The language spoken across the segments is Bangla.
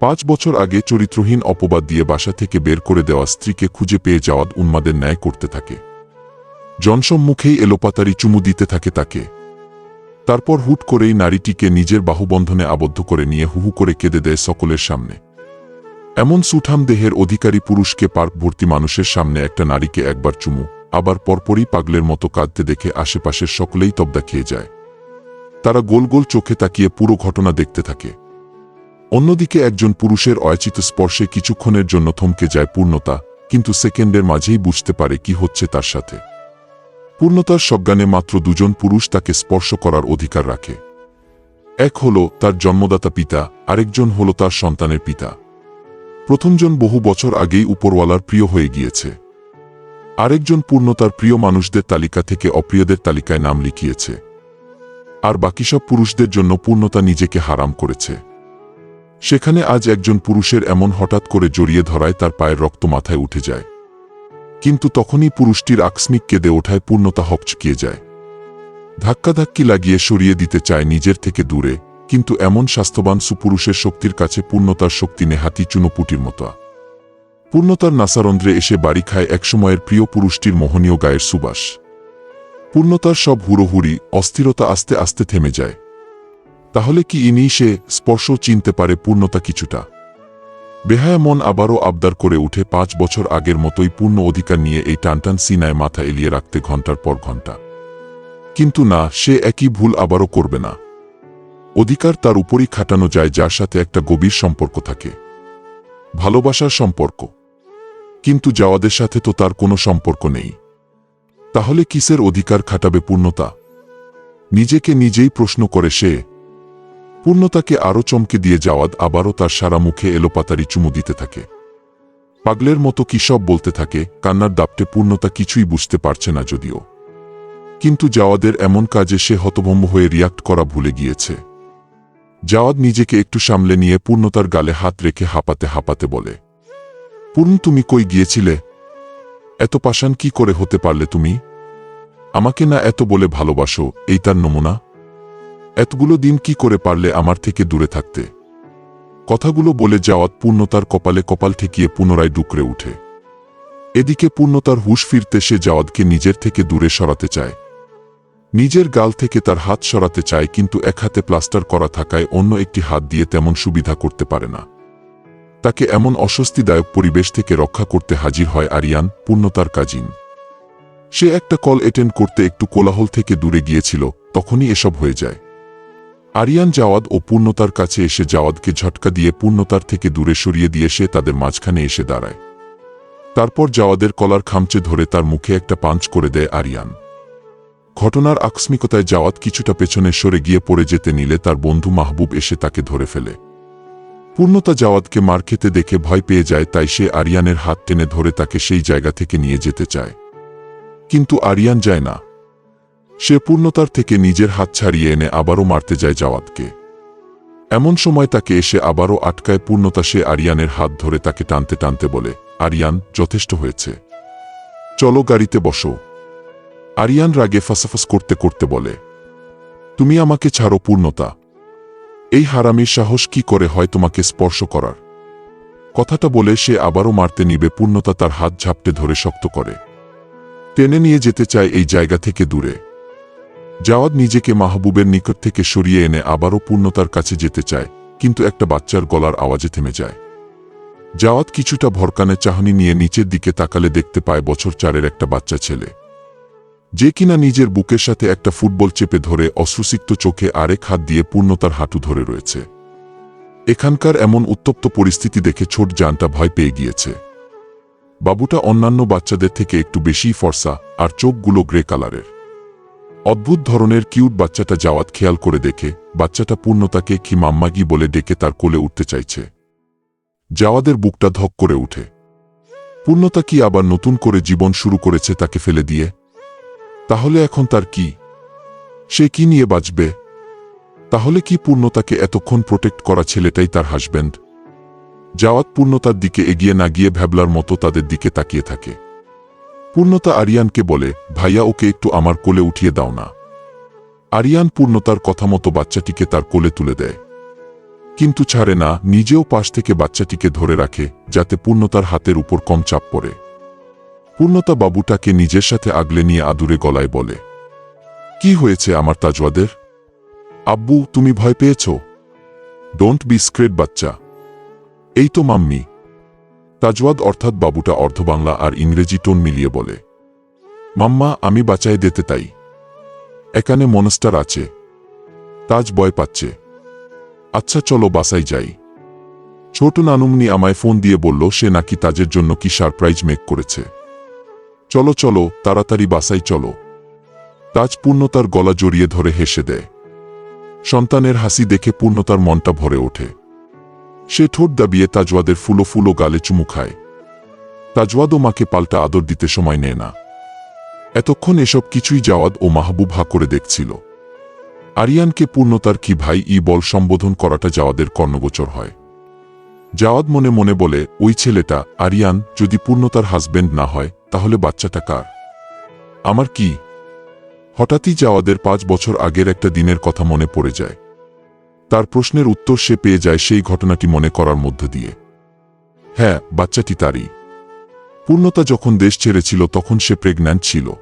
পাঁচ বছর আগে চরিত্রহীন অপবাদ দিয়ে বাসা থেকে বের করে দেওয়া স্ত্রীকে খুঁজে পেয়ে যাওয়াদ উন্মাদের ন্যায় করতে থাকে। জনসম্মুখেই এলোপাতারি চুমু দিতে থাকে তাকে। তারপর হুট করেই নারীটিকে নিজের বাহুবন্ধনে আবদ্ধ করে নিয়ে হুহু করে কেঁদে দেয় সকলের সামনে। এমন সুঠাম দেহের অধিকারী পুরুষকে পার্ক ভর্তি মানুষের সামনে একটা নারীকে একবার চুমু, আবার পরপরই পাগলের মতো কাঁদতে দেখে আশেপাশের সকলেই তবদা খেয়ে যায়। তারা গোল গোল চোখে তাকিয়ে পুরো ঘটনা দেখতে থাকে। অন্যদিকে একজন পুরুষের অয়াচিত স্পর্শে কিছুক্ষণের জন্য থমকে যায় পূর্ণতা, কিন্তু সেকেন্ডের মাঝেই বুঝতে পারে কি হচ্ছে তার সাথে। পূর্ণতার সজ্ঞানে মাত্র দুজন পুরুষ তাকে স্পর্শ করার অধিকার রাখে। এক হল তার জন্মদাতা পিতা, আরেকজন হল তার সন্তানের পিতা। প্রথমজন বহু বছর আগেই উপরওয়ালার প্রিয় হয়ে গিয়েছে। আরেকজন পূর্ণতার প্রিয় মানুষদের তালিকা থেকে অপ্রিয়দের তালিকায় নাম লিখিয়েছে। আর বাকি সব পুরুষদের জন্য পূর্ণতা নিজেকে হারাম করেছে। সেখানে আজ একজন পুরুষের এমন হঠাৎ করে জড়িয়ে ধরায় তার পায়ের রক্ত মাথায় উঠে যায়। কিন্তু তখনই পুরুষটির আকস্মিক কেঁদে ওঠায় পূর্ণতা হকচকিয়ে যায়। ধাক্কাধাক্কি লাগিয়ে সরিয়ে দিতে চায় নিজের থেকে দূরে, কিন্তু এমন স্বাস্থ্যবান সুপুরুষের শক্তির কাছে পূর্ণতার শক্তি নেহাতি চুনোপুটির মতো। পূর্ণতার নাসারন্ধ্রে এসে বাড়ি খায় একসময়ের প্রিয় পুরুষটির মোহনীয় গায়ের সুবাস। পূর্ণতার সব হুড়োহুড়ি, অস্থিরতা আস্তে আস্তে থেমে যায়। তাহলে কি ইনি সে স্পর্শ চিনতে পারে পূর্ণতা কিছুটা? বেহায়া মন আবারও আবদার করে উঠে পাঁচ বছর আগের মতোই পূর্ণ অধিকার নিয়ে এই টানটান সিনায় মাথা এলিয়ে রাখতে ঘণ্টার পর ঘণ্টা কিন্তু না, সে একই ভুল আবারও করবে না। অধিকার তার উপরই খাটানো যায় যার সাথে একটা গভীর সম্পর্ক থাকে। ভালোবাসার সম্পর্ক। কিন্তু যাওয়াদের সাথে তো তার কোনো সম্পর্ক নেই। তাহলে কিসের অধিকার খাটাবে পূর্ণতা? নিজেকে নিজেই প্রশ্ন করে সে পূর্ণতাকে আরও চমকে দিয়ে যাওয়াদ আবারও তার সারা মুখে এলোপাতারি চুমু দিতে থাকে। পাগলের মতো কি সব বলতে থাকে, কান্নার দাপটে পূর্ণতা কিছুই বুঝতে পারছে না যদিও। কিন্তু জাওয়াদের এমন কাজে সে হতভম্ব হয়ে রিয়াক্ট করা ভুলে গিয়েছে। জাওয়াদ নিজেকে একটু সামলে নিয়ে পূর্ণতার গালে হাত রেখে হাঁপাতে হাঁপাতে বলে, পূর্ণ, তুমি কই গিয়েছিলে? এত পাষাণ কি করে হতে পারলে তুমি? আমাকে না এত বলে ভালোবাসো, এই তার নমুনা? এতগুলো দিন কি করে পারলে আমার থেকে দূরে থাকতে? কথাগুলো বলে যাওয়াত পূর্ণতার কপালে কপাল ঠেকিয়ে পুনরায় ডুকরে উঠে। এদিকে পূর্ণতার হুশ ফিরতে সে জাওয়াদকে নিজের থেকে দূরে সরাতে চায়। নিজের গাল থেকে তার হাত সরাতে চায়, কিন্তু এক হাতে প্লাস্টার করা থাকায় অন্য একটি হাত দিয়ে তেমন সুবিধা করতে পারে না। তাকে এমন অস্বস্তিদায়ক পরিবেশ থেকে রক্ষা করতে হাজির হয় আরিয়ান, পূর্ণতার কাজিন। সে একটা কল এটেন্ড করতে একটু কোলাহল থেকে দূরে গিয়েছিল, তখনই এসব হয়ে যায়। আরিয়ান জাওয়াদ ও পূর্ণতার কাছে এসে জাওয়াদকে ঝটকা দিয়ে পূর্ণতার থেকে দূরে সরিয়ে দিয়ে সে তাদের মাঝখানে এসে দাঁড়ায়। তারপর জাওয়াদের কলার খামচে ধরে তার মুখে একটা পাঞ্চ করে দেয় আরিয়ান। ঘটনার আকস্মিকতায় জাওয়াত কিছুটা পেছনে সরে গিয়ে পড়ে যেতে নিলে তার বন্ধু মাহবুব এসে তাকে ধরে ফেলে। পূর্ণতা জাওয়াদকে মার খেতে দেখে ভয় পেয়ে যায়, তাই সে আরিয়ানের হাত টেনে ধরে তাকে সেই জায়গা থেকে নিয়ে যেতে চায়। কিন্তু আরিয়ান যায় না। সে পূর্ণতার থেকে নিজের হাত ছাড়িয়ে এনে আবারও মারতে যায় জাওয়াদকে। এমন সময় তাকে এসে আবারও আটকায় পূর্ণতা সে আরিয়ানের হাত ধরে তাকে টানতে টানতে বলে, আরিয়ান, যথেষ্ট হয়েছে। চলো গাড়িতে বসো। আরিয়ান রাগে ফাসাফাস করতে করতে বলে, তুমি আমাকে ছাড়ো পূর্ণতা। এই হারামির সাহস কি করে হয় তোমাকে স্পর্শ করার? কথাটা বলে সে আবারও মারতে নিবে পূর্ণতা তার হাত ঝাপটে ধরে শক্ত করে। টেনে নিয়ে যেতে চায় এই জায়গা থেকে দূরে। জাওয়াদ নিজেকে মাহবুবের নিকট থেকে সরিয়ে এনে আবারও পূর্ণতার কাছে যেতে চায়, কিন্তু একটা বাচ্চার গলার আওয়াজে থেমে যায়। জাওয়াত কিছুটা ভরকানে চাহনি নিয়ে নিচের দিকে তাকালে দেখতে পায় বছর চারের একটা বাচ্চা ছেলে। যে কিনা নিজের বুকের সাথে একটা ফুটবল চেপে ধরে অশ্রুসিক্ত চোখে আরেক হাত দিয়ে পূর্ণতার হাঁটু ধরে রয়েছে। এখানকার এমন উত্তপ্ত পরিস্থিতি দেখে ছোট জানটা ভয় পেয়ে গিয়েছে। বাবুটা অন্যান্য বাচ্চাদের থেকে একটু বেশি ফর্সা, আর চোখগুলো গ্রে কালারের। অদ্ভুত ধরনের কিউট বাচ্চাটা যাওয়াত খেয়াল করে দেখে, বাচ্চাটা পূর্ণতাকে কি মাম্মাগি বলে ডেকে তার কোলে উঠতে চাইছে। যাওয়াদের বুকটা ধক করে উঠে। পূর্ণতা কি আবার নতুন করে জীবন শুরু করেছে তাকে ফেলে দিয়ে? তাহলে এখন তার কি? সে কি নিয়ে বাঁচবে? তাহলে কি পূর্ণতাকে এতক্ষণ প্রোটেক্ট করা ছেলেটাই তার হাসব্যান্ড যাওয়াত পূর্ণতার দিকে এগিয়ে না গিয়ে ভ্যাবলার মতো তাদের দিকে তাকিয়ে থাকে। পূর্ণতা আরিয়ানকে বলে, ভাইয়া, ওকে একটু আমার কোলে উঠিয়ে দাও না। আরিয়ান পূর্ণতার কথা মতো বাচ্চাটিকে তার কোলে তুলে দেয়। কিন্তু ছাড়ে না, নিজেও পাশ থেকে বাচ্চাটিকে ধরে রাখে, যাতে পূর্ণতার হাতের উপর কম চাপ পড়ে। পূর্ণতা বাবুটাকে নিজের সাথে আগলে নিয়ে আদুরে গলায় বলে, কি হয়েছে আমার তাজওয়াদের? আব্বু, তুমি ভয় পেয়েছ? ডোন্ট বি স্ক্রেট বাচ্চা। এই তো, মাম্মি। তাজওয়াদ অর্থাৎ বাবুটা অর্ধ বাংলা আর ইংরেজি টোন মিলিয়ে বলে। মাম্মা, আমি বাঁচাই দিতে তাই। এখানে মনস্টার আছে। তাজ ভয় পাচ্ছে। আচ্ছা চলো বাসাই যাই। ছোট নানুমনি আমায় ফোন দিয়ে বলল, সে নাকি তাজের জন্য কি সারপ্রাইজ মেক করেছে। চলো চলো, তাড়াতাড়ি বাসাই চলো। তাজ পূর্ণতার গলা জড়িয়ে ধরে হেসে দেয়। সন্তানের হাসি দেখে পূর্ণতার মনটা ভরে ওঠে। সে ঠোঁট দাবিয়ে তাজওয়াদের ফুলো ফুলো গালে চুমু খায়। তাজওয়াদও মাকে পাল্টা আদর দিতে সময় নেয় না। এতক্ষণ এসব কিছুই জাওয়াদ ও মাহবুব হা করে দেখছিল। আরিয়ানকে পূর্ণতার কি ভাই ই বল সম্বোধন করাটা জাওয়াদের কর্ণগোচর হয়। জাওয়াদ মনে মনে বলে, ওই ছেলেটা, আরিয়ান, যদি পূর্ণতার হাজবেন্ড না হয়, তাহলে বাচ্চাটা কার? আমার কি? হঠাৎই জাওয়াদের পাঁচ বছর আগের একটা দিনের কথা মনে পড়ে যায়। তার প্রশ্নের উত্তর সে পেয়ে যায় সেই ঘটনাটি মনে করার মধ্য দিয়ে। হ্যাঁ বাচ্চাটি তারই। পূর্ণতা যখন দেশ ছেড়েছিল, তখন সে প্রেগন্যান্ট ছিল।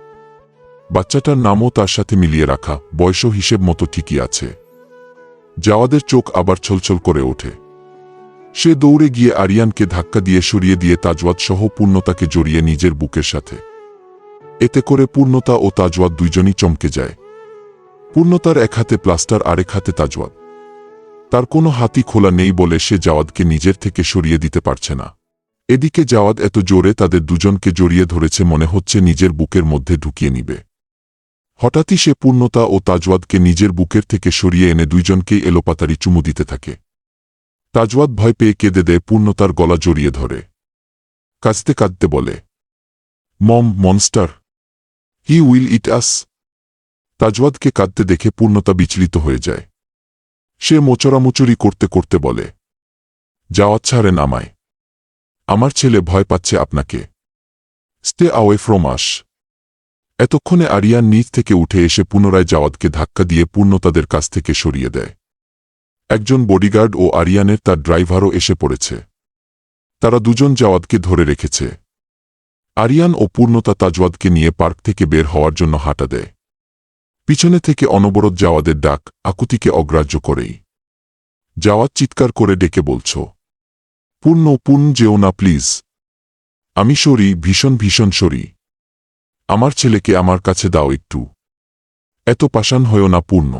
বাচ্চাটার নামও তার সাথে মিলিয়ে রাখা, বয়সও হিসেব মতো ঠিকই আছে। জাওয়াদের চোখ আবার ছলছল করে ওঠে। সে দৌড়ে গিয়ে আরিয়ানকে ধাক্কা দিয়ে সরিয়ে দিয়ে তাজওয়াদ সহ পূর্ণতাকে জড়িয়ে নিজের বুকের সাথে। এতে করে পূর্ণতা ও তাজওয়াদ দুইজনই চমকে যায়। পূর্ণতার এক হাতে প্লাস্টার, আরেক হাতে তাজওয়াদ। তার কোনো হাতি খোলা নেই বলে সে জাওয়াদকে নিজের থেকে সরিয়ে দিতে পারছে না। এদিকে জাওয়াদ এত জোরে তাদের দুজনকে জড়িয়ে ধরেছে মনে হচ্ছে নিজের বুকের মধ্যে ঢুকিয়ে নিবে। হঠাৎই সে পূর্ণতা ও তাজওয়াদকে নিজের বুকের থেকে সরিয়ে এনে দুইজনকেই এলোপাতারি চুমু দিতে থাকে। তাজওয়াদ ভয় পেয়ে কেঁদে দেয়, পূর্ণতার গলা জড়িয়ে ধরে। কাঁদতে কাঁদতে বলে, মম, মনস্টার, হি উইল ইট আস। তাজওয়াদকে কাঁদতে দেখে পূর্ণতা বিচলিত হয়ে যায়। সে মোচড়ামুচুরি করতে করতে বলে, যাওয়াত ছাড়েন আমায়। আমার ছেলে ভয় পাচ্ছে আপনাকে। Stay away from us. এতক্ষণে আরিয়ান নিচ থেকে উঠে এসে পুনরায় জাওয়াদকে ধাক্কা দিয়ে পূর্ণতাদের কাছ থেকে সরিয়ে দেয়। একজন বডিগার্ড ও আরিয়ানের তার ড্রাইভারও এসে পড়েছে। তারা দুজন জাওয়াদকে ধরে রেখেছে। আরিয়ান ও পূর্ণতা তাজওয়াদকে নিয়ে পার্ক থেকে বের হওয়ার জন্য হাঁটা দেয়। পিছনে থেকে অনবরত জাওয়াদের ডাক আকুতিকে অগ্রাহ্য করেই। জাওয়াদ চিৎকার করে ডেকে বলছ, পূর্ণ পূর্ণ যেও না, প্লিজ। আমি সরি, ভীষণ ভীষণ সরি। আমার ছেলেকে আমার কাছে দাও একটু। এত পাষাণ হয়েও না, পূর্ণ।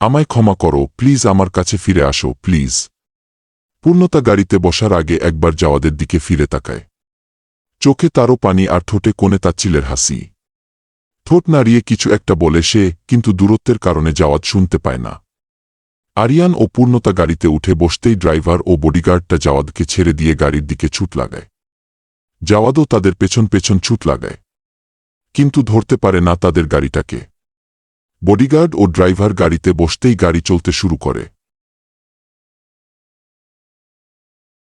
আমায় ক্ষমা করো, প্লিজ আমার কাছে ফিরে আসো, প্লিজ। পূর্ণতা গাড়িতে বসার আগে একবার জাওয়াদের দিকে ফিরে তাকায়। চোখে তারও পানি আর ঠোঁটে কোণে তাচ্ছিলের হাসি। ঠোঁট নাড়িয়ে কিছু একটা বলে সে কিন্তু দূরত্বের কারণে যাওয়াত শুনতে পায় না। আরিয়ান ও পূর্ণতা গাড়িতে উঠে বসতেই ড্রাইভার ও বডিগার্ডটা জাওয়াদকে ছেড়ে দিয়ে গাড়ির দিকে ছুট লাগায়। জাওয়াদও তাদের পেছন পেছন ছুট লাগায়। কিন্তু ধরতে পারে না তাদের গাড়িটাকে। বডিগার্ড ও ড্রাইভার গাড়িতে বসতেই গাড়ি চলতে শুরু করে।